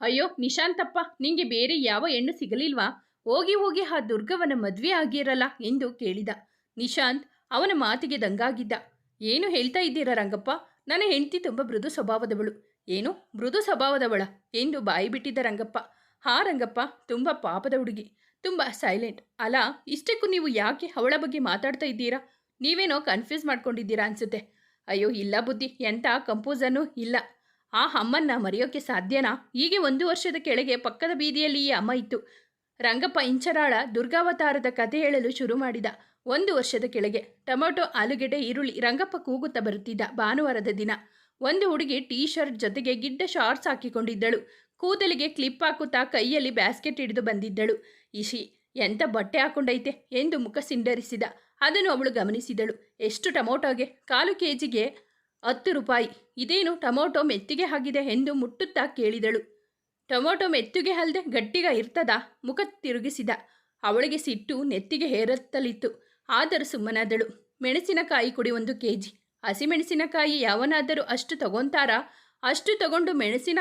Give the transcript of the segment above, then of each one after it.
ಅಯ್ಯೋ, ನಿಶಾಂತಪ್ಪ, ನಿಂಗೆ ಬೇರೆ ಯಾವ ಹೆಣ್ಣು ಸಿಗಲಿಲ್ವಾ? ಹೋಗಿ ಹೋಗಿ ಆ ದುರ್ಗವನ ಮದುವೆ ಆಗಿರಲ್ಲ ಎಂದು ಕೇಳಿದ. ನಿಶಾಂತ್ ಅವನ ಮಾತಿಗೆ ದಂಗಾಗಿದ್ದ. ಏನು ಹೇಳ್ತಾ ಇದ್ದೀರಾ ರಂಗಪ್ಪ? ನನ್ನ ಹೆಂಡತಿ ತುಂಬ ಮೃದು ಸ್ವಭಾವದವಳು. ಏನು? ಮೃದು ಸ್ವಭಾವದವಳ ಎಂದು ಬಾಯಿ ಬಿಟ್ಟಿದ್ದ ರಂಗಪ್ಪ. ಹಾ ರಂಗಪ್ಪ, ತುಂಬ ಪಾಪದ ಹುಡುಗಿ, ತುಂಬ ಸೈಲೆಂಟ್ ಅಲ್ಲ, ಇಷ್ಟಕ್ಕೂ ನೀವು ಯಾಕೆ ಅವಳ ಬಗ್ಗೆ ಮಾತಾಡ್ತಾ ಇದ್ದೀರಾ? ನೀವೇನೋ ಕನ್ಫ್ಯೂಸ್ ಮಾಡ್ಕೊಂಡಿದ್ದೀರಾ ಅನ್ಸುತ್ತೆ. ಅಯ್ಯೋ, ಇಲ್ಲ ಬುದ್ಧಿ, ಎಂಥ ಕಂಪೋಸನ್ನು ಇಲ್ಲ. ಆ ಅಮ್ಮನ್ನ ಮರೆಯೋಕೆ ಸಾಧ್ಯನಾ? ಹೀಗೆ ಒಂದು ವರ್ಷದ ಕೆಳಗೆ ಪಕ್ಕದ ಬೀದಿಯಲ್ಲಿ ಈ ಅಮ್ಮ ಇತ್ತು. ರಂಗಪ್ಪ ಇಂಚರಾಳ ದುರ್ಗಾವತಾರದ ಕಥೆ ಹೇಳಲು ಶುರು ಮಾಡಿದ. ಒಂದು ವರ್ಷದ ಕೆಳಗೆ ಟೊಮೊಟೊ, ಆಲೂಗೆಡ್ಡೆ, ಈರುಳ್ಳಿ ರಂಗಪ್ಪ ಕೂಗುತ್ತಾ ಬರುತ್ತಿದ್ದ ಭಾನುವಾರದ ದಿನ. ಒಂದು ಹುಡುಗಿ ಟೀ ಶರ್ಟ್ ಜೊತೆಗೆ ಗಿಡ್ಡ ಶಾರ್ಟ್ಸ್ ಹಾಕಿಕೊಂಡಿದ್ದಳು. ಕೂದಲಿಗೆ ಕ್ಲಿಪ್ ಹಾಕುತ್ತಾ ಕೈಯಲ್ಲಿ ಬ್ಯಾಸ್ಕೆಟ್ ಹಿಡಿದು ಬಂದಿದ್ದಳು. ಇಶಿ ಎಂಥ ಬಟ್ಟೆ ಹಾಕೊಂಡೈತೆ? ಎಂದು ಮುಖ ಸಿಂಡರಿಸಿದ. ಅದನ್ನು ಅವಳು ಗಮನಿಸಿದಳು. ಎಷ್ಟು ಟೊಮೊಟೊಗೆ? ಕಾಲು ಕೆ ಜಿಗೆ ಹತ್ತು ರೂಪಾಯಿ. ಇದೇನು ಟೊಮೊಟೊ ಮೆತ್ತಿಗೆ ಆಗಿದೆ ಎಂದು ಮುಟ್ಟುತ್ತಾ ಕೇಳಿದಳು. ಟೊಮೊಟೊ ಮೆತ್ತಿಗೆ ಅಲ್ಲದೆ ಗಟ್ಟಿಗ ಇರ್ತದಾ? ಮುಖ ತಿರುಗಿಸಿದ. ಅವಳಿಗೆ ಸಿಟ್ಟು ನೆತ್ತಿಗೆ ಹೇರತ್ತಲಿತ್ತು. ಆದರೂ ಸುಮ್ಮನಾದಳು. ಮೆಣಸಿನಕಾಯಿ ಕುಡಿ ಒಂದು ಕೆ ಜಿ ಹಸಿಮೆಣಸಿನಕಾಯಿ ಯಾವನಾದರೂ ಅಷ್ಟು ತಗೊಂತಾರಾ? ಅಷ್ಟು ತಗೊಂಡು ಮೆಣಸಿನ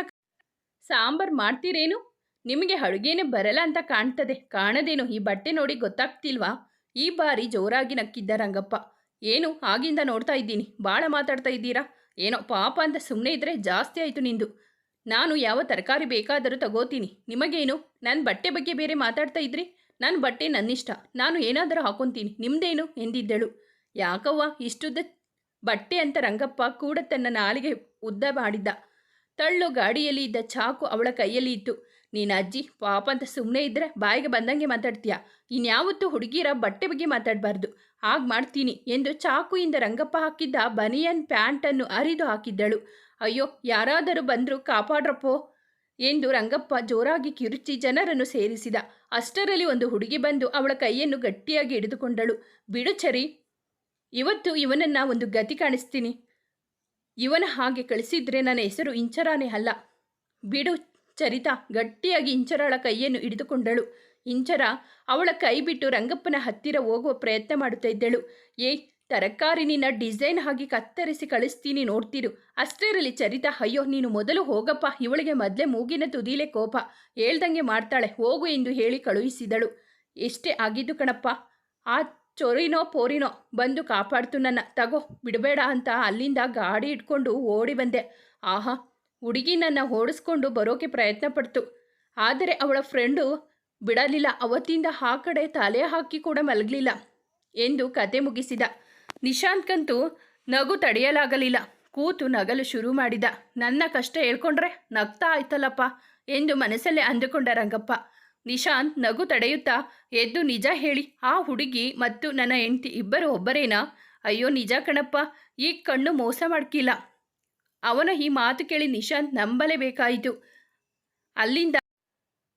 ಸಾಂಬಾರ್ ಮಾಡ್ತೀರೇನು? ನಿಮಗೆ ಅಡುಗೆನೇ ಬರಲ್ಲ ಅಂತ ಕಾಣ್ತದೆ. ಕಾಣದೇನು? ಈ ಬಟ್ಟೆ ನೋಡಿ ಗೊತ್ತಾಗ್ತಿಲ್ವಾ? ಈ ಬಾರಿ ಜೋರಾಗಿ ನಕ್ಕಿದ್ದ ರಂಗಪ್ಪ. ಏನು ಆಗಿಂದ ನೋಡ್ತಾ ಇದ್ದೀನಿ. ಭಾಳ ಮಾತಾಡ್ತಾ ಇದ್ದೀರಾ? ಏನೋ ಪಾಪ ಅಂತ ಸುಮ್ಮನೆ ಇದ್ದರೆ ಜಾಸ್ತಿ ಆಯಿತು ನಿಂದು. ನಾನು ಯಾವ ತರಕಾರಿ ಬೇಕಾದರೂ ತಗೋತೀನಿ. ನಿಮಗೇನು? ನನ್ನ ಬಟ್ಟೆ ಬಗ್ಗೆ ಬೇರೆ ಮಾತಾಡ್ತಾ ಇದ್ರಿ? ನನ್ನ ಬಟ್ಟೆ ನನ್ನಿಷ್ಟ. ನಾನು ಏನಾದರೂ ಹಾಕೊತೀನಿ. ನಿಮ್ದೇನು? ಎಂದಿದ್ದಳು. ಯಾಕವ್ವ? ಇಷ್ಟುದ್ದ ಬಟ್ಟೆ ಅಂತ ರಂಗಪ್ಪ ಕೂಡ ತನ್ನ ನಾಲಿಗೆ ಉದ್ದ ಮಾಡಿದ್ದ. ತಳ್ಳು ಗಾಡಿಯಲ್ಲಿ ಇದ್ದ ಚಾಕು ಅವಳ ಕೈಯಲ್ಲಿ ಇತ್ತು. ನೀನು ಅಜ್ಜಿ, ಪಾಪ ಅಂತ ಸುಮ್ಮನೆ ಇದ್ದರೆ ಬಾಯಿಗೆ ಬಂದಂಗೆ ಮಾತಾಡ್ತೀಯ. ಇನ್ಯಾವತ್ತೂ ಹುಡುಗಿರ ಬಟ್ಟೆ ಬಗ್ಗೆ ಮಾತಾಡಬಾರ್ದು. ಹಾಗೆ ಮಾಡ್ತೀನಿ ಎಂದು ಚಾಕುಯಿಂದ ರಂಗಪ್ಪ ಹಾಕಿದ್ದ ಬನಿಯನ್ ಪ್ಯಾಂಟನ್ನು ಅರಿದು ಹಾಕಿದ್ದಳು. ಅಯ್ಯೋ, ಯಾರಾದರೂ ಬಂದರೂ ಕಾಪಾಡ್ರಪ್ಪೋ ಎಂದು ರಂಗಪ್ಪ ಜೋರಾಗಿ ಕಿರುಚಿ ಜನರನ್ನು ಸೇರಿಸಿದ. ಅಷ್ಟರಲ್ಲಿ ಒಂದು ಹುಡುಗಿ ಬಂದು ಅವಳ ಕೈಯನ್ನು ಗಟ್ಟಿಯಾಗಿ ಹಿಡಿದುಕೊಂಡಳು. ಬಿಡು ಚರಿ, ಇವತ್ತು ಇವನನ್ನ ಒಂದು ಗತಿ ಕಾಣಿಸ್ತೀನಿ. ಇವನ ಹಾಗೆ ಕಳಿಸಿದ್ರೆ ನನ್ನ ಹೆಸರು ಇಂಚರಾನೇ ಅಲ್ಲ. ಬಿಡು ಚರಿತಾ, ಗಟ್ಟಿಯಾಗಿ ಇಂಚರಾಳ ಕೈಯನ್ನು ಹಿಡಿದುಕೊಂಡಳು. ಇಂಚರ ಅವಳ ಕೈ ಬಿಟ್ಟು ರಂಗಪ್ಪನ ಹತ್ತಿರ ಹೋಗುವ ಪ್ರಯತ್ನ ಮಾಡುತ್ತಾ ಇದ್ದಳು. ಏಯ್, ತರಕಾರಿ ನಿನ್ನ ಡಿಸೈನ್ ಹಾಗೆ ಕತ್ತರಿಸಿ ಕಳಿಸ್ತೀನಿ ನೋಡ್ತಿರು. ಅಷ್ಟರಲ್ಲಿ ಚರಿತಾ, ಅಯ್ಯೋ, ನೀನು ಮೊದಲು ಹೋಗಪ್ಪ. ಇವಳಿಗೆ ಮೊದಲೇ ಮೂಗಿನ ತುದಿಲೆ ಕೋಪ. ಹೇಳ್ದಂಗೆ ಮಾಡ್ತಾಳೆ. ಹೋಗು ಎಂದು ಹೇಳಿ ಕಳುಹಿಸಿದಳು. ಎಷ್ಟೇ ಆಗಿದ್ದು ಕಣಪ್ಪ. ಆ ಚೊರಿನೋ, ಪೋರಿನೋ, ಬಂದು ಕಾಪಾಡ್ತು ನನ್ನ. ತಗೋ, ಬಿಡಬೇಡ ಅಂತ ಅಲ್ಲಿಂದ ಗಾಡಿ ಇಟ್ಕೊಂಡು ಓಡಿ ಬಂದೆ. ಆಹಾ, ಹುಡುಗಿ ನನ್ನ ಓಡಿಸ್ಕೊಂಡು ಬರೋಕೆ ಪ್ರಯತ್ನ ಪಡ್ತು. ಆದರೆ ಅವಳ ಫ್ರೆಂಡು ಬಿಡಲಿಲ್ಲ. ಅವತ್ತಿಂದ ಆ ಕಡೆ ತಲೆ ಹಾಕಿ ಕೂಡ ಮಲಗಲಿಲ್ಲ ಎಂದು ಕತೆ ಮುಗಿಸಿದ. ನಿಶಾಂತ್ಕಂತೂ ನಗು ತಡೆಯಲಾಗಲಿಲ್ಲ. ಕೂತು ನಗಲು ಶುರು ಮಾಡಿದ. ನನ್ನ ಕಷ್ಟ ಹೇಳ್ಕೊಂಡ್ರೆ ನಗ್ತಾ ಆಯ್ತಲ್ಲಪ್ಪ ಎಂದು ಮನಸ್ಸಲ್ಲೇ ಅಂದುಕೊಂಡ ರಂಗಪ್ಪ. ನಿಶಾಂತ್ ನಗು ತಡೆಯುತ್ತಾ, ಎದ್ದು ನಿಜ ಹೇಳಿ. ಆ ಹುಡುಗಿ ಮತ್ತು ನನ್ನ ಹೆಂಡತಿ ಇಬ್ಬರು ಒಬ್ಬರೇನಾ? ಅಯ್ಯೋ ನಿಜ ಕಣಪ್ಪ, ಈ ಕಣ್ಣು ಮೋಸ ಮಾಡ್ಕಿಲ್ಲ. ಅವನ ಈ ಮಾತು ಕೇಳಿ ನಿಶಾಂತ್ ನಂಬಲೇಬೇಕಾಯಿತು. ಅಲ್ಲಿಂದ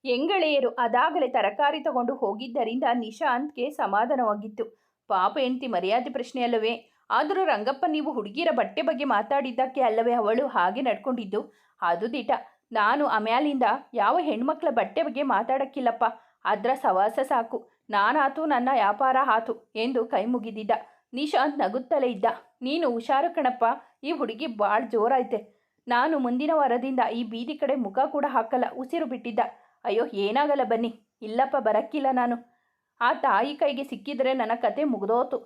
ಎಂಗಳೆಯರು ಅದಾಗಲೇ ತರಕಾರಿ ತಗೊಂಡು ಹೋಗಿದ್ದರಿಂದ ನಿಶಾಂತ್ಗೆ ಸಮಾಧಾನವಾಗಿತ್ತು. ಪಾಪ ಹೆಂಡತಿ ಮರ್ಯಾದೆ ಪ್ರಶ್ನೆ ಅಲ್ಲವೇ? ಆದರೂ ರಂಗಪ್ಪ ನೀವು ಹುಡುಗಿಯರ ಬಟ್ಟೆ ಬಗ್ಗೆ ಮಾತಾಡಿದ್ದಕ್ಕೆ ಅಲ್ಲವೇ? ಅವಳು ಹಾಗೆ ನಡ್ಕೊಂಡಿದ್ದು. ಅದು ದಿಟ. ನಾನು ಆಮ್ಯಾಲಿಂದ ಯಾವ ಹೆಣ್ಮಕ್ಳ ಬಟ್ಟೆ ಬಗ್ಗೆ ಮಾತಾಡಕ್ಕಿಲ್ಲಪ್ಪ. ಅದರ ಸವಾಸ ಸಾಕು. ನಾನಾತು ನನ್ನ ವ್ಯಾಪಾರ ಆತು ಎಂದು ಕೈ ಮುಗಿದಿದ್ದ. ನಿಶಾಂತ್ ನಗುತ್ತಲೇ ಇದ್ದ. ನೀನು ಹುಷಾರು ಕಣಪ್ಪ. ಈ ಹುಡುಗಿ ಭಾಳ ಜೋರಾಯ್ತೆ. ನಾನು ಮುಂದಿನ ವಾರದಿಂದ ಈ ಬೀದಿ ಕಡೆ ಮುಖ ಕೂಡ ಹಾಕಲ್ಲ. ಉಸಿರು ಬಿಟ್ಟಿದ್ದ. ಅಯ್ಯೋ, ಏನಾಗಲ್ಲ ಬನ್ನಿ. ಇಲ್ಲಪ್ಪ, ಬರಕ್ಕಿಲ್ಲ ನಾನು. ಆ ತಾಯಿ ಕೈಗೆ ಸಿಕ್ಕಿದರೆ ನನ್ನ ಕತೆ ಮುಗಿದೋತು.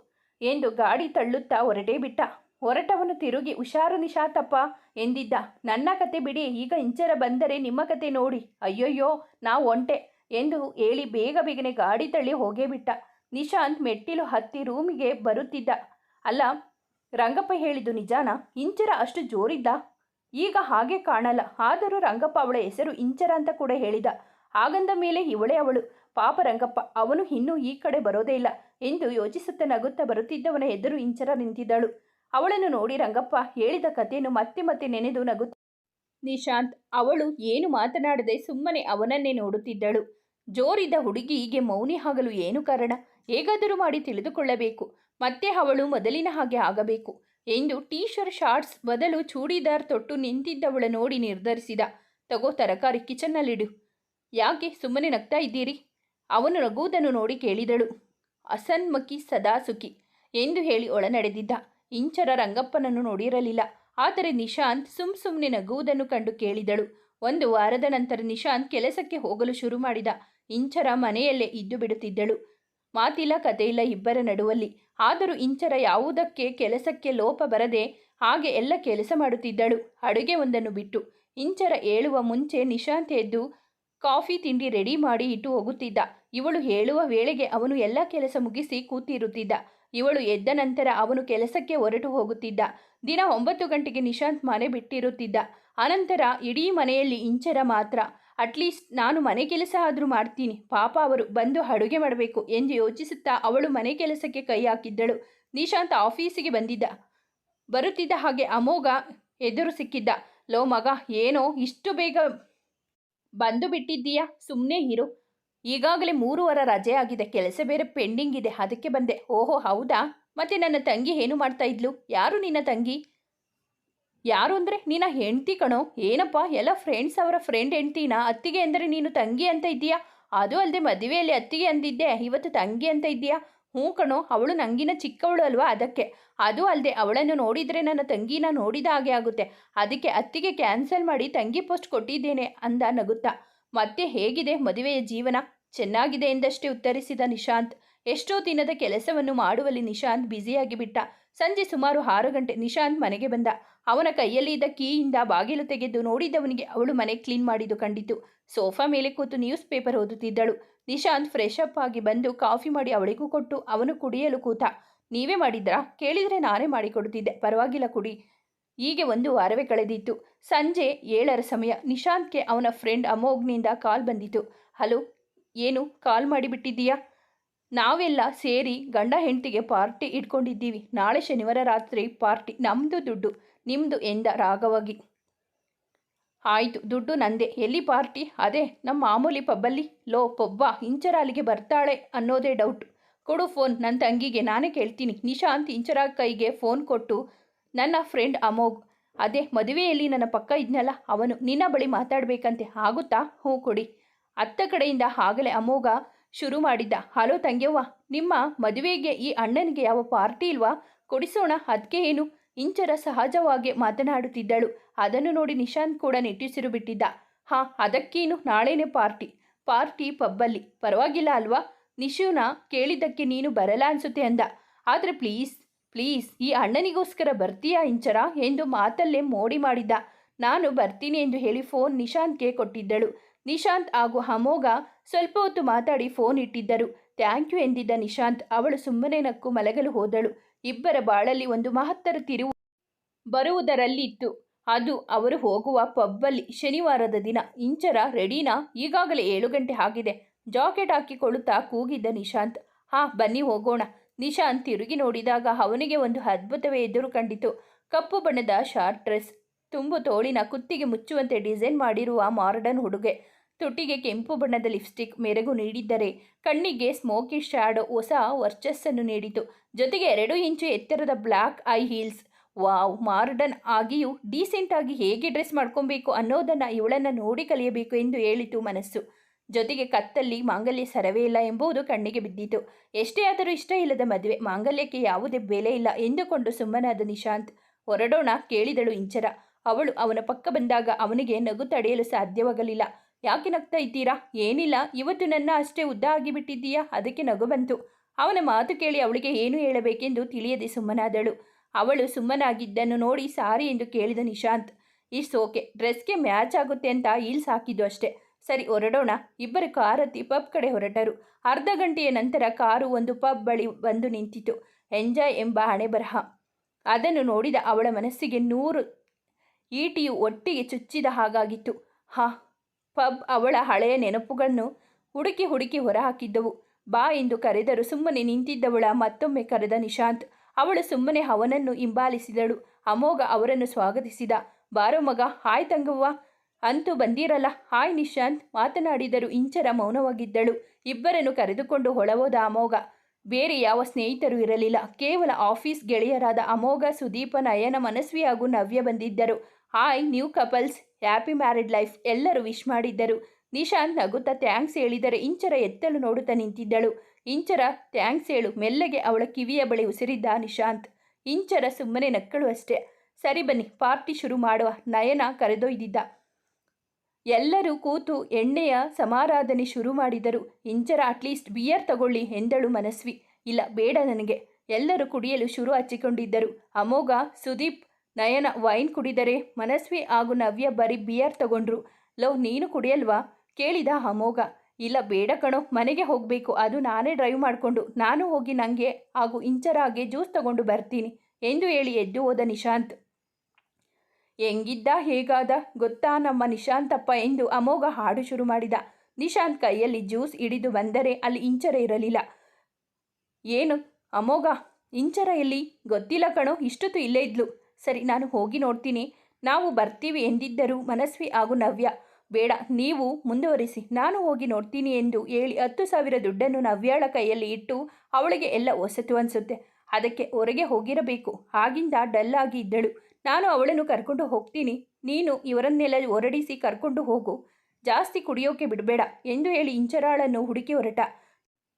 ಎಂದು ಗಾಡಿ ತಳ್ಳುತ್ತಾ ಹೊರಟೇ ಬಿಟ್ಟ. ಹೊರಟವನು ತಿರುಗಿ, ಹುಷಾರು ನಿಶಾತಪ್ಪ, ಎಂದಿದ್ದ. ನನ್ನ ಕತೆ ಬಿಡಿ, ಈಗ ಇಂಚರ ಬಂದರೆ ನಿಮ್ಮ ಕತೆ ನೋಡಿ. ಅಯ್ಯಯ್ಯೋ, ನಾವು ಒಂಟೆ, ಎಂದು ಹೇಳಿ ಬೇಗ ಬೇಗನೆ ಗಾಡಿ ತಳ್ಳಿ ಹೋಗೇ ಬಿಟ್ಟ. ನಿಶಾಂತ್ ಮೆಟ್ಟಿಲು ಹತ್ತಿ ರೂಮಿಗೆ ಬರುತ್ತಿದ್ದ. ಅಲ್ಲ, ರಂಗಪ್ಪ ಹೇಳಿದ್ದು ನಿಜಾನ? ಇಂಚರ ಅಷ್ಟು ಜೋರಿದ್ದ? ಈಗ ಹಾಗೆ ಕಾಣಲ್ಲ. ಆದರೂ ರಂಗಪ್ಪ ಅವಳ ಹೆಸರು ಇಂಚರ ಅಂತ ಕೂಡ ಹೇಳಿದ. ಹಾಗಂದ ಮೇಲೆ ಇವಳೇ ಅವಳು. ಪಾಪ ರಂಗಪ್ಪ, ಅವನು ಇನ್ನೂ ಈ ಕಡೆ ಬರೋದೇ ಇಲ್ಲ. ಎಂದು ಯೋಚಿಸುತ್ತಾ ನಗುತ್ತಾ ಬರುತ್ತಿದ್ದವನ ಎದುರು ಇಂಚರ ನಿಂತಿದ್ದಳು. ಅವಳನ್ನು ನೋಡಿ ರಂಗಪ್ಪ ಹೇಳಿದ ಕಥೆಯನ್ನು ಮತ್ತೆ ಮತ್ತೆ ನೆನೆದು ನಗುತ್ತ ನಿಶಾಂತ್, ಅವಳು ಏನು ಮಾತನಾಡದೆ ಸುಮ್ಮನೆ ಅವನನ್ನೇ ನೋಡುತ್ತಿದ್ದಳು. ಜೋರಿದ್ದ ಹುಡುಗಿ ಹೀಗೆ ಮೌನಿ ಆಗಲು ಏನು ಕಾರಣ? ಹೇಗಾದರೂ ಮಾಡಿ ತಿಳಿದುಕೊಳ್ಳಬೇಕು. ಮತ್ತೆ ಅವಳು ಮೊದಲಿನ ಹಾಗೆ ಆಗಬೇಕು. ಎಂದು ಟೀ ಶರ್ಟ್ ಶಾರ್ಟ್ಸ್ ಬದಲು ಚೂಡಿದಾರ್ ತೊಟ್ಟು ನಿಂತಿದ್ದವಳ ನೋಡಿ ನಿರ್ಧರಿಸಿದ. ತಗೋ ತರಕಾರಿ ಕಿಚನ್ನಲ್ಲಿಡು. ಯಾಕೆ ಸುಮ್ಮನೆ ನಗ್ತಾ ಇದ್ದೀರಿ? ಅವನು ನಗುವುದನ್ನು ನೋಡಿ ಕೇಳಿದಳು. ಅಸನ್ಮಖಿ ಸದಾ ಸುಖಿ ಎಂದು ಹೇಳಿ ಒಳನಡೆದಿದ್ದ. ಇಂಚರ ರಂಗಪ್ಪನನ್ನು ನೋಡಿರಲಿಲ್ಲ. ಆದರೆ ನಿಶಾಂತ್ ಸುಮ್ ಸುಮ್ಮನೆ ನಗುವುದನ್ನು ಕಂಡು ಕೇಳಿದಳು. ಒಂದು ವಾರದ ನಂತರ ನಿಶಾಂತ್ ಕೆಲಸಕ್ಕೆ ಹೋಗಲು ಶುರು ಮಾಡಿದ. ಇಂಚರ ಮನೆಯಲ್ಲೇ ಇದ್ದು ಬಿಡುತ್ತಿದ್ದಳು. ಮಾತಿಲ್ಲ ಕಥೆಯಿಲ್ಲ ಇಬ್ಬರ ನಡುವಲ್ಲಿ. ಆದರೂ ಇಂಚರ ಯಾವುದಕ್ಕೆ ಕೆಲಸಕ್ಕೆ ಲೋಪ ಬರದೆ ಹಾಗೆ ಎಲ್ಲ ಕೆಲಸ ಮಾಡುತ್ತಿದ್ದಳು. ಅಡುಗೆ ಒಂದನ್ನು ಬಿಟ್ಟು ಇಂಚರ ಏಳುವ ಮುಂಚೆ ನಿಶಾಂತ್ ಎದ್ದು ಕಾಫಿ ತಿಂಡಿ ರೆಡಿ ಮಾಡಿ ಇಟ್ಟು ಹೋಗುತ್ತಿದ್ದ. ಇವಳು ಹೇಳುವ ವೇಳೆಗೆ ಅವನು ಎಲ್ಲ ಕೆಲಸ ಮುಗಿಸಿ ಕೂತಿರುತ್ತಿದ್ದ. ಇವಳು ಎದ್ದ ನಂತರ ಅವನು ಕೆಲಸಕ್ಕೆ ಹೊರಟು ಹೋಗುತ್ತಿದ್ದ. ದಿನ ಒಂಬತ್ತು ಗಂಟೆಗೆ ನಿಶಾಂತ್ ಮನೆ ಬಿಟ್ಟಿರುತ್ತಿದ್ದ. ಅನಂತರ ಇಡೀ ಮನೆಯಲ್ಲಿ ಇಂಚರ ಮಾತ್ರ. ಅಟ್ಲೀಸ್ಟ್ ನಾನು ಮನೆ ಕೆಲಸ ಆದರೂ ಮಾಡ್ತೀನಿ. ಪಾಪ ಅವರು ಬಂದು ಅಡುಗೆ ಮಾಡಬೇಕು ಎಂದು ಯೋಚಿಸುತ್ತಾ ಅವಳು ಮನೆ ಕೆಲಸಕ್ಕೆ ಕೈ ಹಾಕಿದ್ದಳು. ನಿಶಾಂತ್ ಆಫೀಸಿಗೆ ಬಂದಿದ್ದ. ಬರುತ್ತಿದ್ದ ಹಾಗೆ ಅಮೋಘ ಎದುರು ಸಿಕ್ಕಿದ್ದ. ಲೋ ಮಗ, ಏನೋ ಇಷ್ಟು ಬೇಗ ಬಂದು ಬಿಟ್ಟಿದ್ದೀಯಾ? ಸುಮ್ಮನೆ ಇರು. ಈಗಾಗಲೇ ಮೂರು ವಾರ ರಜೆ ಆಗಿದೆ. ಕೆಲಸ ಬೇರೆ ಪೆಂಡಿಂಗ್ ಇದೆ. ಅದಕ್ಕೆ ಬಂದೆ. ಓಹೋ, ಹೌದಾ? ಮತ್ತೆ ನನ್ನ ತಂಗಿ ಏನು ಮಾಡ್ತಾ ಇದ್ಲು? ಯಾರು ನಿನ್ನ ತಂಗಿ? ಯಾರು ಅಂದರೆ ನಿನ್ನ ಹೆಂಡ್ತಿ ಕಣೋ. ಏನಪ್ಪ, ಎಲ್ಲ ಫ್ರೆಂಡ್ಸ್ ಅವರ ಫ್ರೆಂಡ್ ಹೆಂಡ್ತಿನ? ಅತ್ತಿಗೆ ಅಂದರೆ ನೀನು ತಂಗಿ ಅಂತ ಇದ್ದೀಯಾ? ಅದು ಅಲ್ಲದೆ ಮದುವೆಯಲ್ಲಿ ಅತ್ತಿಗೆ ಅಂದಿದ್ದೆ. ಇವತ್ತು ತಂಗಿ ಅಂತ ಇದ್ದೀಯಾ? ಹ್ಞೂ ಕಣೋ, ಅವಳು ನಂಗಿನ ಚಿಕ್ಕವಳು ಅಲ್ವಾ ಅದಕ್ಕೆ. ಅದು ಅಲ್ಲದೆ ಅವಳನ್ನು ನೋಡಿದರೆ ನನ್ನ ತಂಗಿನ ನೋಡಿದ ಹಾಗೆ ಆಗುತ್ತೆ. ಅದಕ್ಕೆ ಅತ್ತಿಗೆ ಕ್ಯಾನ್ಸಲ್ ಮಾಡಿ ತಂಗಿ ಪೋಸ್ಟ್ ಕೊಟ್ಟಿದ್ದೇನೆ ಅಂದ ನಗುತ್ತಾ. ಮತ್ತೆ ಹೇಗಿದೆ ಮದುವೆಯ ಜೀವನ? ಚೆನ್ನಾಗಿದೆ ಎಂದಷ್ಟೇ ಉತ್ತರಿಸಿದ ನಿಶಾಂತ್. ಎಷ್ಟೋ ದಿನದ ಕೆಲಸವನ್ನು ಮಾಡುವಲ್ಲಿ ನಿಶಾಂತ್ ಬ್ಯುಸಿಯಾಗಿ ಬಿಟ್ಟ. ಸಂಜೆ ಸುಮಾರು ಆರು ಗಂಟೆ ನಿಶಾಂತ್ ಮನೆಗೆ ಬಂದ. ಅವನ ಕೈಯಲ್ಲಿ ಇದ್ದ ಕೀಯಿಂದ ಬಾಗಿಲು ತೆಗೆದು ನೋಡಿದವನಿಗೆ ಅವಳು ಮನೆ ಕ್ಲೀನ್ ಮಾಡಿದ್ದು ಕಂಡಿತು. ಸೋಫಾ ಮೇಲೆ ಕೂತು ನ್ಯೂಸ್ ಪೇಪರ್ ಓದುತ್ತಿದ್ದಳು. ನಿಶಾಂತ್ ಫ್ರೆಶ್ ಅಪ್ ಆಗಿ ಬಂದು ಕಾಫಿ ಮಾಡಿ ಅವಳಿಗೂ ಕೊಟ್ಟು ಅವನು ಕುಡಿಯಲು ಕೂತ. ನೀವೇ ಮಾಡಿದ್ರಾ? ಕೇಳಿದರೆ ನಾನೇ ಮಾಡಿಕೊಡುತ್ತಿದ್ದೆ. ಪರವಾಗಿಲ್ಲ ಕುಡಿ. ಹೀಗೆ ಒಂದು ವಾರವೇ ಕಳೆದಿತ್ತು. ಸಂಜೆ ಏಳರ ಸಮಯ ನಿಶಾಂತ್ಗೆ ಅವನ ಫ್ರೆಂಡ್ ಅಮೋಘ್ನಿಂದ ಕಾಲ್ ಬಂದಿತು. ಹಲೋ, ಏನು ಕಾಲ್ ಮಾಡಿಬಿಟ್ಟಿದ್ದೀಯಾ? ನಾವೆಲ್ಲ ಸೇರಿ ಗಂಡ ಹೆಂಡತಿಗೆ ಪಾರ್ಟಿ ಇಟ್ಕೊಂಡಿದ್ದೀವಿ. ನಾಳೆ ಶನಿವಾರ ರಾತ್ರಿ ಪಾರ್ಟಿ. ನಮ್ಮದು ದುಡ್ಡು. ನಿಮ್ಮದು ಎಂದ ರಾಗವಾಗಿ ಆಯಿತು, ದುಡ್ಡು ನಂದೆ. ಎಲ್ಲಿ ಪಾರ್ಟಿ? ಅದೇ ನಮ್ಮ ಮಾಮೂಲಿ ಪಬ್ಬಲ್ಲಿ. ಲೋ ಪೊಬ್ಬ ಇಂಚರ ಬರ್ತಾಳೆ ಅನ್ನೋದೇ ಡೌಟ್. ಕೊಡು ಫೋನ್ ನನ್ನ ತಂಗಿಗೆ. ನಾನೇ ಕೇಳ್ತೀನಿ. ನಿಶಾಂತ್ ಇಂಚರ ಕೈಗೆ ಫೋನ್ ಕೊಟ್ಟು, ನನ್ನ ಫ್ರೆಂಡ್ ಅಮೋಘ್. ಅದೇ ಮದುವೆಯಲ್ಲಿ ನನ್ನ ಪಕ್ಕ ಇದ್ನಲ್ಲ, ಅವನು ನಿನ್ನ ಬಳಿ ಮಾತಾಡಬೇಕಂತೆ. ಆಗುತ್ತಾ? ಹ್ಞೂ, ಕೊಡಿ. ಅತ್ತ ಕಡೆಯಿಂದ ಆಗಲೇ ಅಮೋಘ ಶುರು ಮಾಡಿದ್ದ. ಹಲೋ ತಂಗ್ಯವ್ವ, ನಿಮ್ಮ ಮದುವೆಗೆ ಈ ಅಣ್ಣನಿಗೆ ಯಾವ ಪಾರ್ಟಿ ಇಲ್ವಾ? ಕೊಡಿಸೋಣ ಅದಕ್ಕೆ ಏನು? ಇಂಚರ ಸಹಜವಾಗಿ ಮಾತನಾಡುತ್ತಿದ್ದಳು. ಅದನ್ನು ನೋಡಿ ನಿಶಾಂತ್ ಕೂಡ ನಿಟ್ಟುಸಿರು ಬಿಟ್ಟಿದ್ದ. ಹಾ, ಅದಕ್ಕೇನು? ನಾಳೆನೇ ಪಾರ್ಟಿ. ಪಾರ್ಟಿ ಪಬ್ಬಲ್ಲಿ. ಪರವಾಗಿಲ್ಲ ಅಲ್ವಾ? ನಿಶುನ ಕೇಳಿದ್ದಕ್ಕೆ ನೀನು ಬರಲ್ಲ ಅನ್ಸುತ್ತೆ ಅಂದ. ಆದರೆ ಪ್ಲೀಸ್ ಪ್ಲೀಸ್, ಈ ಅಣ್ಣನಿಗೋಸ್ಕರ ಬರ್ತೀಯಾ ಇಂಚರ? ಎಂದು ಮಾತಲ್ಲೇ ಮೋಡಿ ಮಾಡಿದ್ದ. ನಾನು ಬರ್ತೀನಿ ಎಂದು ಹೇಳಿ ಫೋನ್ ನಿಶಾಂತ್ಗೆ ಕೊಟ್ಟಿದ್ದಳು. ನಿಶಾಂತ್ ಹಾಗೂ ಅಮೋಗ ಸ್ವಲ್ಪ ಹೊತ್ತು ಮಾತಾಡಿ ಫೋನ್ ಇಟ್ಟಿದ್ದರು. ಥ್ಯಾಂಕ್ ಯು ಎಂದಿದ್ದ ನಿಶಾಂತ್, ಅವಳು ಸುಮ್ಮನೆ ನಕ್ಕು ಮಲಗಲು ಹೋದಳು. ಇಬ್ಬರ ಬಾಳಲ್ಲಿ ಒಂದು ಮಹತ್ತರ ತಿರುವು ಬರುವುದರಲ್ಲಿತ್ತು. ಅದು ಅವರು ಹೋಗುವ ಪಬ್ಬಲ್ಲಿ ಶನಿವಾರದ ದಿನ. ಇಂಚರ ರೆಡಿನಾ ಈಗಾಗಲೇ ಏಳು ಗಂಟೆ ಆಗಿದೆ. ಜಾಕೆಟ್ ಹಾಕಿಕೊಳ್ಳುತ್ತಾ ಕೂಗಿದ್ದ ನಿಶಾಂತ್, ಹಾ, ಬನ್ನಿ ಹೋಗೋಣ. ನಿಶಾಂತ್ ತಿರುಗಿ ನೋಡಿದಾಗ ಅವನಿಗೆ ಒಂದು ಅದ್ಭುತವೇ ಎದುರು ಕಂಡಿತು. ಕಪ್ಪು ಬಣ್ಣದ ಶಾರ್ಟ್ ಡ್ರೆಸ್, ತುಂಬು ತೋಳಿನ ಕುತ್ತಿಗೆ ಮುಚ್ಚುವಂತೆ ಡಿಸೈನ್ ಮಾಡಿರುವ ಮಾರ್ಡನ್ ಹುಡುಗೆ ತುಟಿಗೆ ಕೆಂಪು ಬಣ್ಣದ ಲಿಪ್ಸ್ಟಿಕ್ ಮೆರಗು ನೀಡಿದ್ದರೆ ಕಣ್ಣಿಗೆ ಸ್ಮೋಕಿ ಶ್ಯಾಡೋ ಹೊಸ ವರ್ಚಸ್ಸನ್ನು ನೀಡಿತು. ಜೊತೆಗೆ ಎರಡು ಇಂಚು ಎತ್ತರದ black high heels. Wow, modern ಆಗಿಯೂ ಡೀಸೆಂಟ್ ಆಗಿ ಹೇಗೆ ಡ್ರೆಸ್ ಮಾಡ್ಕೊಬೇಕು ಅನ್ನೋದನ್ನು ಇವಳನ್ನು ನೋಡಿ ಕಲಿಯಬೇಕು ಎಂದು ಹೇಳಿತು ಮನಸ್ಸು. ಜೊತೆಗೆ ಕತ್ತಲ್ಲಿ ಮಾಂಗಲ್ಯ ಸರವೇ ಇಲ್ಲ ಎಂಬುದು ಕಣ್ಣಿಗೆ ಬಿದ್ದಿತು. ಎಷ್ಟೇ ಆದರೂ ಇಷ್ಟ ಇಲ್ಲದ ಮದುವೆ, ಮಾಂಗಲ್ಯಕ್ಕೆ ಯಾವುದೇ ಬೆಲೆ ಇಲ್ಲ ಎಂದುಕೊಂಡು ಸುಮ್ಮನಾದ ನಿಶಾಂತ್. ಹೊರಡೋಣ, ಕೇಳಿದಳು ಇಂಚರ. ಅವಳು ಅವನ ಪಕ್ಕ ಬಂದಾಗ ಅವನಿಗೆ ನಗು ತಡೆಯಲು ಸಾಧ್ಯವಾಗಲಿಲ್ಲ. ಯಾಕೆ ನಗ್ತಾ ಇದ್ದೀರಾ? ಏನಿಲ್ಲ, ಇವತ್ತು ನನ್ನ ಅಷ್ಟೇ ಉದ್ದ ಆಗಿಬಿಟ್ಟಿದ್ದೀಯಾ? ಅದಕ್ಕೆ ನಗು ಬಂತು. ಅವನ ಮಾತು ಕೇಳಿ ಅವಳಿಗೆ ಏನು ಹೇಳಬೇಕೆಂದು ತಿಳಿಯದೆ ಸುಮ್ಮನಾದಳು. ಅವಳು ಸುಮ್ಮನಾಗಿದ್ದನ್ನು ನೋಡಿ ಸಾರಿ ಎಂದು ಕೇಳಿದ ನಿಶಾಂತ್. ಇಟ್ಸ್ ಓಕೆ, ಡ್ರೆಸ್ಗೆ ಮ್ಯಾಚ್ ಆಗುತ್ತೆ ಅಂತ ಈಲ್ಸ್ ಹಾಕಿದ್ದು ಅಷ್ಟೇ. ಸರಿ, ಹೊರಡೋಣ. ಇಬ್ಬರು ಕಾರ್ ಹತ್ತಿ ಪಬ್ ಕಡೆ ಹೊರಟರು. ಅರ್ಧ ಗಂಟೆಯ ನಂತರ ಕಾರು ಒಂದು ಪಬ್ ಬಳಿ ಬಂದು ನಿಂತಿತು. ಎಂಜಾಯ್ ಎಂಬ ಹಣೆ ಬರಹ. ಅದನ್ನು ನೋಡಿದ ಅವಳ ಮನಸ್ಸಿಗೆ ನೂರು ಈಟಿಯು ಒಟ್ಟಿಗೆ ಚುಚ್ಚಿದ ಹಾಗಾಗಿತ್ತು. ಹಾ ಪಬ್ ಅವಳ ಹಳೆಯ ನೆನಪುಗಳನ್ನು ಹುಡುಕಿ ಹುಡುಕಿ ಹೊರಹಾಕಿದ್ದವು. ಬಾ ಎಂದು ಕರೆದರು ಸುಮ್ಮನೆ ನಿಂತಿದ್ದವಳ ಮತ್ತೊಮ್ಮೆ ಕರೆದ ನಿಶಾಂತ್. ಅವಳು ಸುಮ್ಮನೆ ಅವನನ್ನು ಹಿಂಬಾಲಿಸಿದಳು. ಅಮೋಘ ಅವರನ್ನು ಸ್ವಾಗತಿಸಿದ. ಬಾರೋ ಮಗ, ಹಾಯ್ ತಂಗವ್ವ. ಅಂತೂ ಬಂದಿರಲ್ಲ. ಹಾಯ್ ನಿಶಾಂತ್, ಮಾತನಾಡಿದರು ಇಂಚರ ಮೌನವಾಗಿದ್ದಳು. ಇಬ್ಬರನ್ನು ಕರೆದುಕೊಂಡು ಹೊಳವೋದ ಅಮೋಘ. ಬೇರೆ ಯಾವ ಸ್ನೇಹಿತರು ಇರಲಿಲ್ಲ. ಕೇವಲ ಆಫೀಸ್ ಗೆಳೆಯರಾದ ಅಮೋಘ, ಸುದೀಪ, ನಯನ ಮನಸ್ವಿ ಹಾಗೂ ನವ್ಯ ಬಂದಿದ್ದರು. Hi, new couples. Happy married life ಎಲ್ಲರೂ ವಿಶ್ ಮಾಡಿದ್ದರು. ನಿಶಾಂತ್ ನಗುತ್ತಾ ಥ್ಯಾಂಕ್ಸ್ ಹೇಳಿದರೆ ಇಂಚರ ಎತ್ತಲು ನೋಡುತ್ತಾ ನಿಂತಿದ್ದಳು. ಇಂಚರ ಥ್ಯಾಂಕ್ಸ್ ಹೇಳು, ಮೆಲ್ಲಗೆ ಅವಳ ಕಿವಿಯ ಬಳಿ ಉಸಿರಿದ್ದ ನಿಶಾಂತ್. ಇಂಚರ ಸುಮ್ಮನೆ ನಕ್ಕಳು ಅಷ್ಟೇ. ಸರಿ ಬನ್ನಿ ಪಾರ್ಟಿ ಶುರು ಮಾಡುವ, ನಯನ ಕರೆದೊಯ್ದಿದ್ದ. ಎಲ್ಲರೂ ಕೂತು ಎಣ್ಣೆಯ ಸಮಾರಾಧನೆ ಶುರು ಮಾಡಿದರು. ಇಂಚರ ಅಟ್ಲೀಸ್ಟ್ ಬಿಯರ್ ತಗೊಳ್ಳಿ ಎಂದಳು ಮನಸ್ವಿ. ಇಲ್ಲ, ಬೇಡ ನನಗೆ. ಎಲ್ಲರೂ ಕುಡಿಯಲು ಶುರು ಹಚ್ಚಿಕೊಂಡಿದ್ದರು. ಅಮೋಘ, ಸುದೀಪ್ ನಯನ ವೈನ್ ಕುಡಿದರೆ ಮನಸ್ವಿ ಹಾಗೂ ನವ್ಯ ಬರೀ ಬಿಯರ್ ತಗೊಂಡ್ರು. ಲವ್ ನೀನು ಕುಡಿಯಲ್ವಾ? ಕೇಳಿದ ಅಮೋಘ. ಇಲ್ಲ ಬೇಡ ಕಣೋ, ಮನೆಗೆ ಹೋಗಬೇಕು. ಅದು ನಾನೇ ಡ್ರೈವ್ ಮಾಡಿಕೊಂಡು, ನಾನು ಹೋಗಿ ನನಗೆ ಹಾಗೂ ಇಂಚರಾಗೆ ಜ್ಯೂಸ್ ತಗೊಂಡು ಬರ್ತೀನಿ, ಎಂದು ಹೇಳಿ ಎದ್ದು ಹೋದ ನಿಶಾಂತ್. ಹೆಂಗಿದ್ದ, ಹೇಗಾದ? ಗೊತ್ತಾ ನಮ್ಮ ನಿಶಾಂತಪ್ಪ ಎಂದು ಅಮೋಘ ಹಾಡು ಶುರು ಮಾಡಿದ. ನಿಶಾಂತ್ ಕೈಯಲ್ಲಿ ಜ್ಯೂಸ್ ಹಿಡಿದು ಬಂದರೆ ಅಲ್ಲಿ ಇಂಚರ ಇರಲಿಲ್ಲ. ಏನು? ಅಮೋಘ? ಇಂಚರ ಎಲ್ಲಿ? ಗೊತ್ತಿಲ್ಲ ಕಣೋ, ಇಷ್ಟೊತ್ತು ಇಲ್ಲೇ ಇದ್ಲು. ಸರಿ, ನಾನು ಹೋಗಿ ನೋಡ್ತೀನಿ. ನಾವು ಬರ್ತೀವಿ ಎಂದಿದ್ದರು ಮನಸ್ವಿ ಹಾಗೂ ನವ್ಯ. ಬೇಡ, ನೀವು ಮುಂದುವರಿಸಿ. ನಾನು ಹೋಗಿ ನೋಡ್ತೀನಿ ಎಂದು ಹೇಳಿ ಹತ್ತು ಸಾವಿರ ದುಡ್ಡನ್ನು ನವ್ಯಾಳ ಕೈಯಲ್ಲಿ ಇಟ್ಟು ಅವಳಿಗೆ ಎಲ್ಲ ಹೊಸತು ಅನಿಸುತ್ತೆ. ಅದಕ್ಕೆ ಹೊರಗೆ ಹೋಗಿರಬೇಕು. ಆಗಿಂದ ಡಲ್ಲಾಗಿ ಇದ್ದಳು. ನಾನು ಅವಳನ್ನು ಕರ್ಕೊಂಡು ಹೋಗ್ತೀನಿ. ನೀನು ಇವರನ್ನೆಲ್ಲ ಹೊರಡಿಸಿ ಕರ್ಕೊಂಡು ಹೋಗು. ಜಾಸ್ತಿ ಕುಡಿಯೋಕೆ ಬಿಡಬೇಡ ಎಂದು ಹೇಳಿ ಇಂಚರಾಳನ್ನು ಹುಡುಕಿ ಹೊರಟ.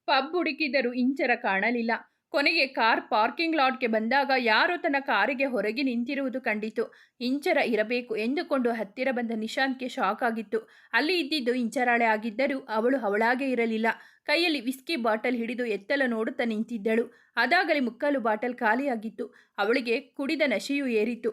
ಪಬ್ ಹುಡುಕಿದರೂ ಇಂಚರ ಕಾಣಲಿಲ್ಲ. ಕೊನೆಗೆ ಕಾರ್ ಪಾರ್ಕಿಂಗ್ ಲಾಟ್ಗೆ ಬಂದಾಗ ಯಾರೋ ತನ್ನ ಕಾರಿಗೆ ಹೊರಗೆ ನಿಂತಿರುವುದು ಕಂಡಿತು. ಇಂಚರ ಇರಬೇಕು ಎಂದುಕೊಂಡು ಹತ್ತಿರ ಬಂದ ನಿಶಾಂತ್ಗೆ ಶಾಕ್ ಆಗಿತ್ತು. ಅಲ್ಲಿ ಇದ್ದಿದ್ದು ಇಂಚರಾಳೆ ಆಗಿದ್ದರೂ ಅವಳು ಅವಳಾಗೆ ಇರಲಿಲ್ಲ. ಕೈಯಲ್ಲಿ ವಿಸ್ಕಿ ಬಾಟಲ್ ಹಿಡಿದು ಎತ್ತಲ ನೋಡುತ್ತಾ ನಿಂತಿದ್ದಳು. ಅದಾಗಲೇ ಮುಕ್ಕಾಲು ಬಾಟಲ್ ಖಾಲಿಯಾಗಿತ್ತು. ಅವಳಿಗೆ ಕುಡಿದ ನಶೆಯೂ ಏರಿತು.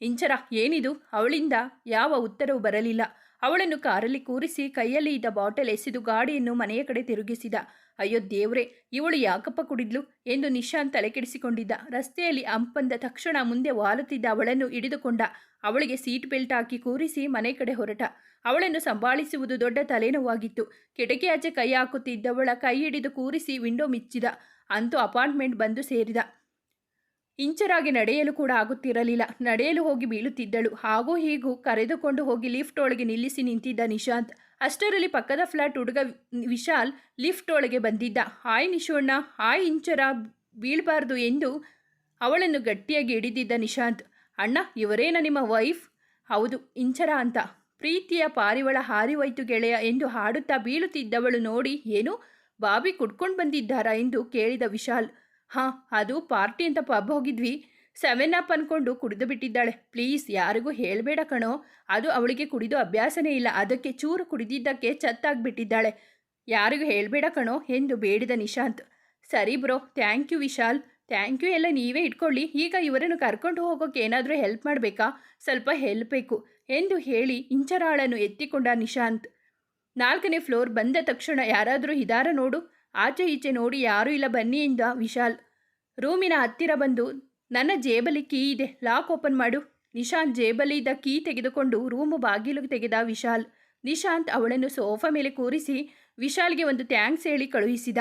ಇಂಚರ, ಏನಿದು? ಅವಳಿಂದ ಯಾವ ಉತ್ತರವೂ ಬರಲಿಲ್ಲ. ಅವಳನ್ನು ಕಾರಲ್ಲಿ ಕೂರಿಸಿ ಕೈಯಲ್ಲಿ ಇದ್ದ ಬಾಟಲ್ ಎಸೆದು ಗಾಡಿಯನ್ನು ಮನೆಯ ಕಡೆ ತಿರುಗಿಸಿದ. ಅಯ್ಯೋ ದೇವ್ರೆ, ಇವಳು ಯಾಕಪ್ಪ ಕುಡಿದ್ಲು? ಎಂದು ನಿಶಾಂತ್ ತಲೆಕೆಡಿಸಿಕೊಂಡಿದ್ದ. ರಸ್ತೆಯಲ್ಲಿ ಅಂಪಂದ ತಕ್ಷಣ ಮುಂದೆ ವಾಲುತ್ತಿದ್ದ ಅವಳನ್ನು ಹಿಡಿದುಕೊಂಡ. ಅವಳಿಗೆ ಸೀಟ್ ಬೆಲ್ಟ್ ಹಾಕಿ ಕೂರಿಸಿ ಮನೆ ಕಡೆ ಹೊರಟ. ಅವಳನ್ನು ಸಂಭಾಳಿಸುವುದು ದೊಡ್ಡ ತಲೆನೋವಾಗಿತ್ತು. ಕಿಟಕಿಯಾಚೆ ಕೈ ಹಾಕುತ್ತಿದ್ದವಳ ಕೈ ಹಿಡಿದು ಕೂರಿಸಿ ವಿಂಡೋ ಮಿಚ್ಚಿದ. ಅಂತೂ ಅಪಾರ್ಟ್ಮೆಂಟ್ ಬಂದು ಸೇರಿದ. ಇಂಚರಾಗಿ ನಡೆಯಲು ಕೂಡ ಆಗುತ್ತಿರಲಿಲ್ಲ. ನಡೆಯಲು ಹೋಗಿ ಬೀಳುತ್ತಿದ್ದಳು. ಹಾಗೂ ಹೀಗೂ ಕರೆದುಕೊಂಡು ಹೋಗಿ ಲಿಫ್ಟ್ ಒಳಗೆ ನಿಲ್ಲಿಸಿ ನಿಂತಿದ್ದ ನಿಶಾಂತ್. ಅಷ್ಟರಲ್ಲಿ ಪಕ್ಕದ ಫ್ಲಾಟ್ ಹುಡುಗ ವಿಶಾಲ್ ಲಿಫ್ಟ್ ಒಳಗೆ ಬಂದಿದ್ದ. ಹಾಯ್ ನಿಶೋಣ್ಣ ಹಾಯ್ ಇಂಚರ. ಬೀಳಬಾರ್ದು ಎಂದು ಅವಳನ್ನು ಗಟ್ಟಿಯಾಗಿ ಹಿಡಿದಿದ್ದ ನಿಶಾಂತ್. ಅಣ್ಣ, ಇವರೇನ ನಿಮ್ಮ ವೈಫ್? ಹೌದು, ಇಂಚರ ಅಂತ. ಪ್ರೀತಿಯ ಪಾರಿವಳ ಹಾರಿವೈತು ಗೆಳೆಯ ಎಂದು ಹಾಡುತ್ತಾ ಬೀಳುತ್ತಿದ್ದವಳು ನೋಡಿ, ಏನು ಬಾಬಿ ಕುಡ್ಕೊಂಡು ಬಂದಿದ್ದಾರಾ? ಎಂದು ಕೇಳಿದ ವಿಶಾಲ್. ಹಾಂ, ಅದು ಪಾರ್ಟಿ ಅಂತ ಪಬ್ ಹೋಗಿದ್ವಿ. ಸೆವೆನ್ ಅಪ್ ಅಂದ್ಕೊಂಡು ಕುಡಿದು ಬಿಟ್ಟಿದ್ದಾಳೆ. ಪ್ಲೀಸ್, ಯಾರಿಗೂ ಹೇಳಬೇಡ ಕಣೋ. ಅದು ಅವಳಿಗೆ ಕುಡಿದು ಅಭ್ಯಾಸನೇ ಇಲ್ಲ. ಅದಕ್ಕೆ ಚೂರು ಕುಡಿದಿದ್ದಕ್ಕೆ ಚತ್ತಾಗ್ಬಿಟ್ಟಿದ್ದಾಳೆ. ಯಾರಿಗೂ ಹೇಳಬೇಡ ಕಣೋ ಎಂದು ಬೇಡಿದ ನಿಶಾಂತ್. ಸರಿ bro, thank you Vishal. Thank you ಎಲ್ಲ ನೀವೇ ಇಟ್ಕೊಳ್ಳಿ. ಈಗ ಇವರನ್ನು ಕರ್ಕೊಂಡು ಹೋಗೋಕೆ ಏನಾದರೂ ಹೆಲ್ಪ್ ಮಾಡಬೇಕಾ? ಸ್ವಲ್ಪ ಹೆಲ್ಪ್ ಬೇಕು ಎಂದು ಹೇಳಿ ಇಂಚರಾಳನ್ನು ಎತ್ತಿಕೊಂಡ ನಿಶಾಂತ್. ನಾಲ್ಕನೇ ಫ್ಲೋರ್ ಬಂದ ತಕ್ಷಣ ಯಾರಾದರೂ ಇದಾರ ನೋಡು. ಆಚೆ ಈಚೆ ನೋಡಿ ಯಾರೂ ಇಲ್ಲ. ಬನ್ನಿ ಎಂದ ವಿಶಾಲ್. ರೂಮಿನ ಹತ್ತಿರ ಬಂದು, ನನ್ನ ಜೇಬಲ್ಲಿ ಕೀ ಇದೆ. ಲಾಕ್ ಓಪನ್ ಮಾಡು. ನಿಶಾಂತ್ ಜೇಬಲ್ಲಿ ಇದ್ದ ಕೀ ತೆಗೆದುಕೊಂಡು ರೂಮು ಬಾಗಿಲು ತೆಗೆದ ವಿಶಾಲ್. ನಿಶಾಂತ್ ಅವಳನ್ನು ಸೋಫಾ ಮೇಲೆ ಕೂರಿಸಿ ವಿಶಾಲ್ಗೆ ಒಂದು ಥ್ಯಾಂಕ್ಸ್ ಹೇಳಿ ಕಳುಹಿಸಿದ.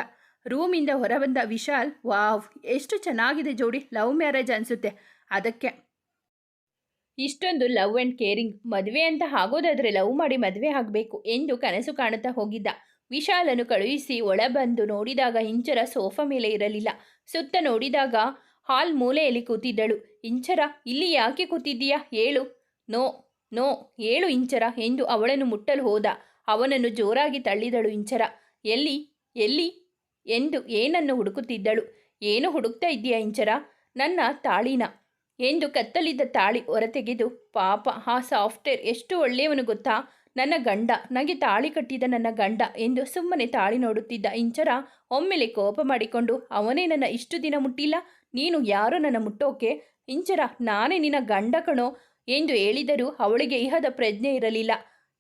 ರೂಮಿಂದ ಹೊರಬಂದ ವಿಶಾಲ್, ವಾವ್, ಎಷ್ಟು ಚೆನ್ನಾಗಿದೆ ಜೋಡಿ. ಲವ್ ಮ್ಯಾರೇಜ್ ಅನಿಸುತ್ತೆ. ಅದಕ್ಕೆ. ಇಷ್ಟೊಂದು ಲವ್ ಆ್ಯಂಡ್ ಕೇರಿಂಗ್. ಮದುವೆ ಅಂತ ಆಗೋದಾದರೆ ಲವ್ ಮಾಡಿ ಮದುವೆ ಆಗಬೇಕು ಎಂದು ಕನಸು ಕಾಣುತ್ತಾ ಹೋಗಿದ್ದ. ವಿಶಾಲನು ಕಳುಹಿಸಿ ಒಳಬಂದು ನೋಡಿದಾಗ ಇಂಚರ ಸೋಫಾ ಮೇಲೆ ಇರಲಿಲ್ಲ. ಸುತ್ತ ನೋಡಿದಾಗ ಹಾಲ್ ಮೂಲೆಯಲ್ಲಿ ಕೂತಿದ್ದಳು. ಇಂಚರ, ಇಲ್ಲಿ ಯಾಕೆ ಕೂತಿದ್ದೀಯಾ? ಹೇಳು. ನೋ ನೋ, ಹೇಳು ಇಂಚರ ಎಂದು ಅವಳನ್ನು ಮುಟ್ಟಲು ಹೋದ. ಅವನನ್ನು ಜೋರಾಗಿ ತಳ್ಳಿದಳು ಇಂಚರ. ಎಲ್ಲಿ ಎಲ್ಲಿ ಎಂದು ಏನನ್ನು ಹುಡುಕುತ್ತಿದ್ದಳು? ಏನು ಹುಡುಕ್ತಾ ಇದ್ದೀಯಾ ಇಂಚರ? ನನ್ನ ತಾಳಿನ ಎಂದು ಕತ್ತಲಿದ್ದ ತಾಳಿ ಹೊರತೆಗೆದು ಪಾಪ, ಆ ಸಾಫ್ಟ್ವೇರ್ ಎಷ್ಟು ಒಳ್ಳೆಯವನು ಗೊತ್ತಾ? ನನ್ನ ಗಂಡ ನನಗೆ ತಾಳಿ ಕಟ್ಟಿದ ನನ್ನ ಗಂಡ ಎಂದು ಸುಮ್ಮನೆ ತಾಳಿ ನೋಡುತ್ತಿದ್ದ ಇಂಚರ ಒಮ್ಮೆಲೆ ಕೋಪ ಮಾಡಿಕೊಂಡು, ಅವನೇ ನನ್ನ ಇಷ್ಟು ದಿನ ಮುಟ್ಟಿಲ್ಲ, ನೀನು ಯಾರೋ ನನ್ನ ಮುಟ್ಟೋಕೆ? ಇಂಚರ, ನಾನೇ ನಿನ್ನ ಗಂಡ ಕಣೋ ಎಂದು ಹೇಳಿದರೂ ಅವಳಿಗೆ ಇಹದ ಪ್ರಜ್ಞೆ ಇರಲಿಲ್ಲ.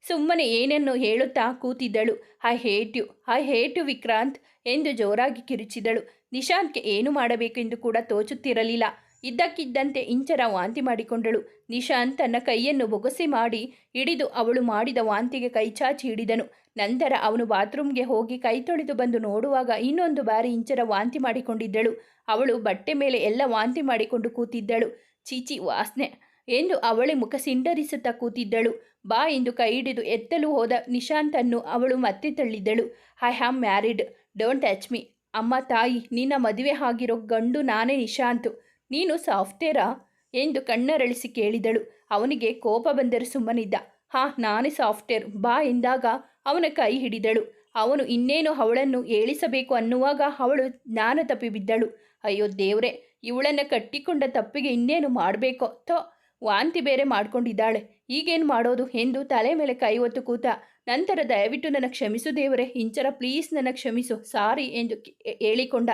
ಸುಮ್ಮನೆ ಏನನ್ನು ಹೇಳುತ್ತಾ ಕೂತಿದ್ದಳು. I hate you I hate you Vikrant ಎಂದು ಜೋರಾಗಿ ಕಿರುಚಿದಳು. ನಿಶಾಂತ್ಗೆ ಏನು ಮಾಡಬೇಕೆಂದು ಕೂಡ ತೋಚುತ್ತಿರಲಿಲ್ಲ. ಇದ್ದಕ್ಕಿದ್ದಂತೆ ಇಂಚರ ವಾಂತಿ ಮಾಡಿಕೊಂಡಳು. ನಿಶಾಂತ್ ತನ್ನ ಕೈಯನ್ನು ಬೊಗಸಿ ಮಾಡಿ ಹಿಡಿದು ಅವಳು ಮಾಡಿದ ವಾಂತಿಗೆ ಕೈಚಾಚಿ ಹಿಡಿದನು. ನಂತರ ಅವನು ಬಾತ್ರೂಮ್ಗೆ ಹೋಗಿ ಕೈ ತೊಳೆದು ಬಂದು ನೋಡುವಾಗ ಇನ್ನೊಂದು ಬಾರಿ ಇಂಚರ ವಾಂತಿ ಮಾಡಿಕೊಂಡಿದ್ದಳು. ಅವಳು ಬಟ್ಟೆ ಮೇಲೆ ಎಲ್ಲ ವಾಂತಿ ಮಾಡಿಕೊಂಡು ಕೂತಿದ್ದಳು. ಚೀಚಿ ವಾಸನೆ, ಎಂದು ಅವಳೆ ಮುಖ ಸಿಂಡರಿಸುತ್ತಾ ಕೂತಿದ್ದಳು. ಬಾ ಎಂದು ಕೈ ಹಿಡಿದು ಎತ್ತಲು ಹೋದ ನಿಶಾಂತನ್ನು ಅವಳು ಮತ್ತೆ ತಳ್ಳಿದ್ದಳು. I am married, don't touch me. ಅಮ್ಮ ತಾಯಿ, ನಿನ್ನ ಮದುವೆ ಆಗಿರೋ ಗಂಡು ನಾನೇ ನಿಶಾಂತ್. ನೀನು ಸಾಫ್ಟ್ವೇರಾ ಎಂದು ಕಣ್ಣರಳಿಸಿ ಕೇಳಿದಳು. ಅವನಿಗೆ ಕೋಪ ಬಂದರೆ ಸುಮ್ಮನಿದ್ದ. ಹಾ, ನಾನೇ ಸಾಫ್ಟ್ವೇರ್ ಬಾ ಎಂದಾಗ ಅವನ ಕೈ ಹಿಡಿದಳು. ಅವನು ಇನ್ನೇನು ಅವಳನ್ನು ಏಳಿಸಬೇಕು ಅನ್ನುವಾಗ ಅವಳು ಜ್ಞಾನ ತಪ್ಪಿ ಬಿದ್ದಳು. ಅಯ್ಯೋ ದೇವ್ರೆ, ಇವಳನ್ನು ಕಟ್ಟಿಕೊಂಡ ತಪ್ಪಿಗೆ ಇನ್ನೇನು ಮಾಡಬೇಕೋ? ತೋ ವಾಂತಿ ಬೇರೆ ಮಾಡ್ಕೊಂಡಿದ್ದಾಳೆ. ಈಗೇನು ಮಾಡೋದು ಎಂದು ತಲೆ ಮೇಲೆ ಕೈ ಹೊತ್ತು ಕೂತ, ನಂತರ ದಯವಿಟ್ಟು ನನ್ನ ಕ್ಷಮಿಸು ದೇವರೇ, ಇಂಚರ ಪ್ಲೀಸ್ ನನ್ನ ಕ್ಷಮಿಸು, ಸಾರಿ ಎಂದು ಹೇಳಿಕೊಂಡ.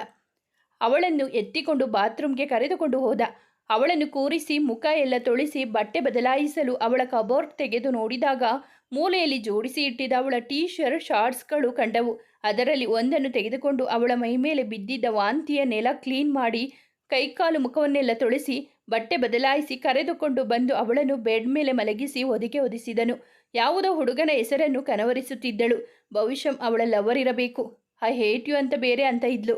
ಅವಳನ್ನು ಎತ್ತಿಕೊಂಡು ಬಾತ್ರೂಮ್ಗೆ ಕರೆದುಕೊಂಡು ಹೋದ. ಅವಳನ್ನು ಕೂರಿಸಿ, ಮುಖ ಎಲ್ಲ ತೊಳಿಸಿ, ಬಟ್ಟೆ ಬದಲಾಯಿಸಲು ಅವಳ ಕಬೋರ್ಡ್ ತೆಗೆದು ನೋಡಿದಾಗ ಮೂಲೆಯಲ್ಲಿ ಜೋಡಿಸಿ ಇಟ್ಟಿದ್ದ ಅವಳ ಟೀ ಶರ್ಟ್ ಶಾರ್ಟ್ಸ್ಗಳು ಕಂಡವು. ಅದರಲ್ಲಿ ಒಂದನ್ನು ತೆಗೆದುಕೊಂಡು ಅವಳ ಮೈಮೇಲೆ ಬಿದ್ದಿದ್ದ ವಾಂತಿಯ ನೆಲ ಕ್ಲೀನ್ ಮಾಡಿ ಕೈಕಾಲು ಮುಖವನ್ನೆಲ್ಲ ತೊಳೆಸಿ, ಬಟ್ಟೆ ಬದಲಾಯಿಸಿ ಕರೆದುಕೊಂಡು ಬಂದು ಅವಳನ್ನು ಬೆಡ್ ಮೇಲೆ ಮಲಗಿಸಿ ಒದಿಗೆ ಒದಿಸಿದನು ಯಾವುದೋ ಹುಡುಗನ ಹೆಸರನ್ನು ಕನವರಿಸುತ್ತಿದ್ದಳು. ಭವಿಷ್ಯ ಅವಳ ಲವರ್ ಇರಬೇಕು. ಐ ಹೇಟ್ ಯು ಅಂತ ಬೇರೆ ಅಂತ ಇದ್ಲು.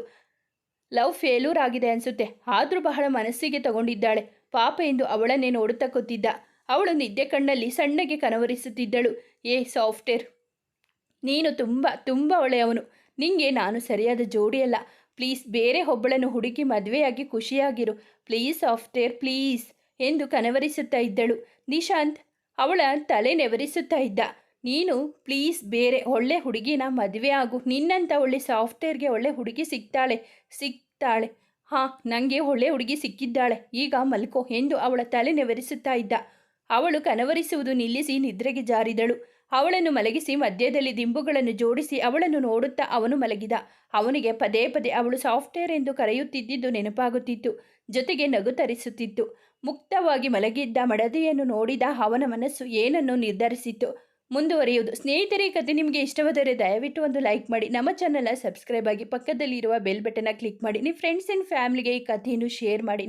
ಲವ್ ಫೇಲ್ಯೂರ್ ಆಗಿದೆ ಅನಿಸುತ್ತೆ. ಆದರೂ ಬಹಳ ಮನಸ್ಸಿಗೆ ತಗೊಂಡಿದ್ದಾಳೆ. ಪಾಪ ಎಂದು ಅವಳನ್ನೇ ನೋಡುತ್ತಾ ಕೂತಿದ್ದ. ಅವಳು ನಿದ್ದೆ ಕಣ್ಣಲ್ಲಿ ಸಣ್ಣಗೆ ಕನವರಿಸುತ್ತಿದ್ದಳು. ಏ ಸಾಫ್ಟ್ವೇರ್ ನೀನು ತುಂಬ ತುಂಬ ಒಳ್ಳೆಯವನು. ನಿಂಗೆ ನಾನು ಸರಿಯಾದ ಜೋಡಿಯಲ್ಲ ಪ್ಲೀಸ್ ಬೇರೆ ಒಬ್ಬಳನ್ನು ಹುಡುಕಿ ಮದುವೆಯಾಗಿ ಖುಷಿಯಾಗಿರು. ಪ್ಲೀಸ್ ಸಾಫ್ಟ್ವೇರ್ ಪ್ಲೀಸ್ ಎಂದು ಕನವರಿಸುತ್ತಾ ಇದ್ದಳು. ನಿಶಾಂತ್, ಅವಳ ತಲೆ ನೆವರಿಸುತ್ತಾ ಇದ್ದ. ನೀನು ಪ್ಲೀಸ್ ಬೇರೆ ಒಳ್ಳೆ ಹುಡುಗಿನ ಮದುವೆ ಆಗು. ನಿನ್ನಂಥ ಒಳ್ಳೆ ಸಾಫ್ಟ್ವೇರ್ಗೆ ಒಳ್ಳೆ ಹುಡುಗಿ ಸಿಗ್ತಾಳೆ ಸಿಗ್ತಾಳೆ. ಹಾಂ ನನಗೆ ಒಳ್ಳೆ ಹುಡುಗಿ ಸಿಕ್ಕಿದ್ದಾಳೆ. ಈಗ ಮಲ್ಕೋ ಎಂದು ಅವಳ ತಲೆ ನೆವರಿಸುತ್ತಾ ಇದ್ದ. ಅವಳು ಕನವರಿಸುವುದು ನಿಲ್ಲಿಸಿ ನಿದ್ರೆಗೆ ಜಾರಿದಳು. ಅವಳನ್ನು ಮಲಗಿಸಿ ಮಧ್ಯದಲ್ಲಿ ದಿಂಬುಗಳನ್ನು ಜೋಡಿಸಿ ಅವಳನ್ನು ನೋಡುತ್ತಾ ಅವನು ಮಲಗಿದ. ಅವನಿಗೆ ಪದೇ ಪದೇ ಅವಳು ಸಾಫ್ಟ್ವೇರ್ ಎಂದು ಕರೆಯುತ್ತಿದ್ದುದು ನೆನಪಾಗುತ್ತಿತ್ತು. ಜೊತೆಗೆ ನಗು ತರಿಸುತ್ತಿತ್ತು. ಮುಕ್ತವಾಗಿ ಮಲಗಿದ್ದ ಮಡದಿಯನ್ನು ನೋಡಿದ ಅವನ ಮನಸ್ಸು ಏನನ್ನು ನಿರ್ಧರಿಸಿತ್ತು? ಮುಂದುವರಿಯುವುದು. ಸ್ನೇಹಿತರೆ ಕಥೆ ನಿಮಗೆ ಇಷ್ಟವಾದರೆ ದಯವಿಟ್ಟು ಒಂದು ಲೈಕ್ ಮಾಡಿ. ನಮ್ಮ ಚಾನಲ್ನ ಸಬ್ಸ್ಕ್ರೈಬ್ ಆಗಿ ಪಕ್ಕದಲ್ಲಿರುವ ಬೆಲ್ ಬಟನ್ನ ಕ್ಲಿಕ್ ಮಾಡಿ. ನಿಮ್ಮ ಫ್ರೆಂಡ್ಸ್ ಆ್ಯಂಡ್ ಫ್ಯಾಮಿಲಿಗೆ ಈ ಕಥೆಯನ್ನು ಶೇರ್ ಮಾಡಿ.